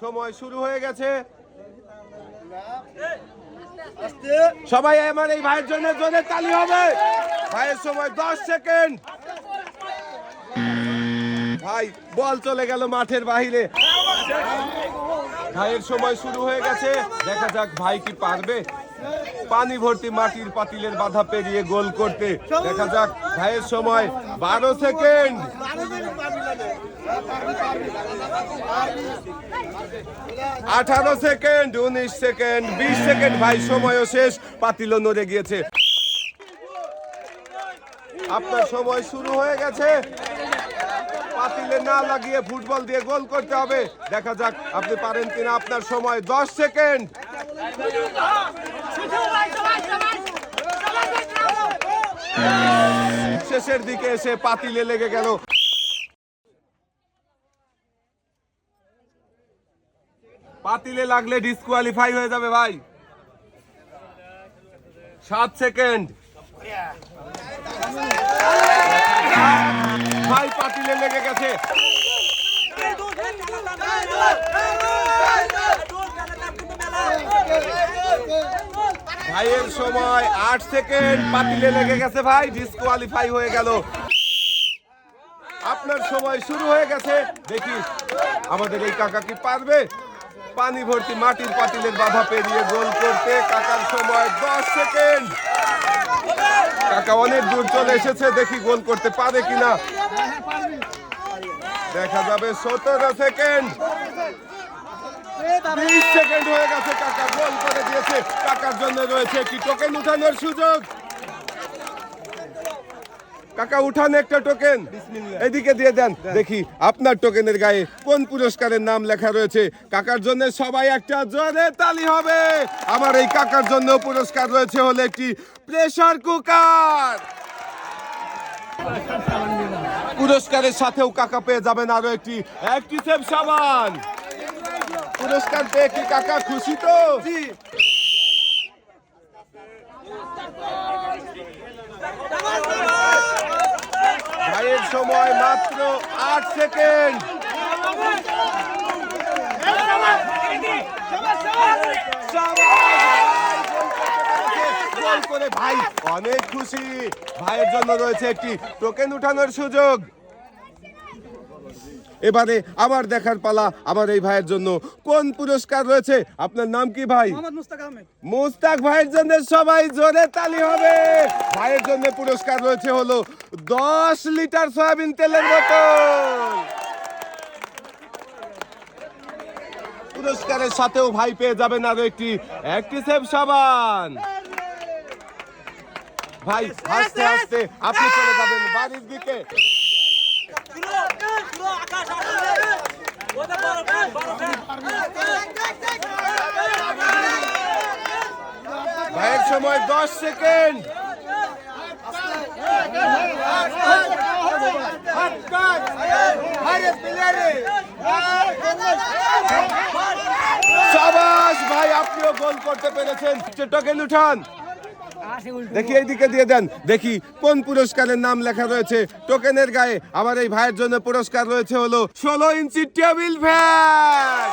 সময় শুরু হয়ে গেছে। সবাই আমার এই ভাইয়ের জন্য জোরে তালি হবে। ভাইয়ের সময় দশ সেকেন্ড। ভাই বল চলে গেল মাঠের বাহিরে। ভাইয়ের সময় শুরু হয়ে গেছে। দেখা যাক ভাই কি পারবে। পানি ভর্তি মাটির পাতিলের বাধা পেরিয়ে গোল করতে। দেখা যাক, ভাইয়ের সময় বারো সেকেন্ড। আঠারো সেকেন্ড, উনিশ সেকেন্ড, বিশ সেকেন্ড, ভাই, সময়ও শেষ। পাতিলও নড়ে গিয়েছে। আপনার সময় শুরু হয়ে গেছে। পাতিলে না লাগিয়ে ফুটবল দিয়ে গোল করতে হবে। দেখা যাক, আপনি পারেন কিনা আপনার সময়। দশ সেকেন্ড। শেষের দিকে এসে পাতিলে লেগে গেল। পাতিলে লাগলে ডিসকোয়ালিফাই হয়ে যাবে ভাই। সাত সেকেন্ড ভাই, পাতিলে লেগে গেছে। ভাইয়ের সময় আট সেকেন্ড পাতিলে লেগে গেছে ভাই ডিসকোয়ালিফাই হয়ে গেল। আপনার সময় শুরু হয়ে গেছে। দেখি আমাদের এই কাকা কি পারবে? পানি ভর্তি মাটির পাতিলের বাধা পেরিয়ে গোল করতে কাকার সময় দশ সেকেন্ড। কাকা অনেক দূর চলে এসেছে, দেখি গোল করতে পারে কিনা। দেখা যাবে সতেরো সেকেন্ড। বিশ সেকেন্ড হয়ে গেছে কাকা গোল করে দিয়েছে। কাকার জন্য রয়েছে একটি টোকেন উঠানোর সুযোগ। কাকা উঠান একটা টোকেন। এদিকে দিয়ে দেন। দেখি আপনার টোকেনের গায়ে কোন পুরস্কারের নাম লেখা রয়েছে। কাকার জন্য সবাই একটা জোরে তালি হবে। আমার এই কাকার জন্য পুরস্কার রয়েছে হলো একটি প্রেসার কুকার। পুরস্কারের সাথেও কাকা পেয়ে যাবেন আরও একটি অ্যাক্টিসেভ সাবান। পুরস্কার পেয়ে কি কাকা খুশি তো? ভাইয়ের সময় মাত্র আট সেকেন্ড। করে ভাই অনেক খুশি। ভাইয়ের জন্য রয়েছে একটি টোকেন উঠানোর সুযোগ। এবারে আবার দেখার পালা আমার এই ভাইয়ের জন্য। কোন পুরস্কার রয়েছে? আপনার নাম কি ভাই? মুস্তাক ভাইয়ের জন্য সবাই জোরে তালি হবে। ভাইয়ের জন্য পুরস্কার রয়েছে হলো দশ লিটার সয়াবিন তেলের বোতল। পুরস্কারের সাথেও ভাই পেয়ে যাবেন আরও একটি একটি অ্যাক্টিসেভ সাবান। ভাই হাসতে হাসতে আপনি চলে যাবেন বাড়ির দিকে। ভাইয়ের সময় দশ সেকেন্ড। ভাই, আপনিও গোল করতে পেরেছেন। টোকেন উঠান দেখি এইদিকে দিয়ে দেন। দেখি কোন পুরস্কারের নাম লেখা রয়েছে। টোকেনের গায়ে। আমার এই ভাইয়ের জন্য পুরস্কার রয়েছে হলো ষোলো ইঞ্চি টেবিল ফ্যান।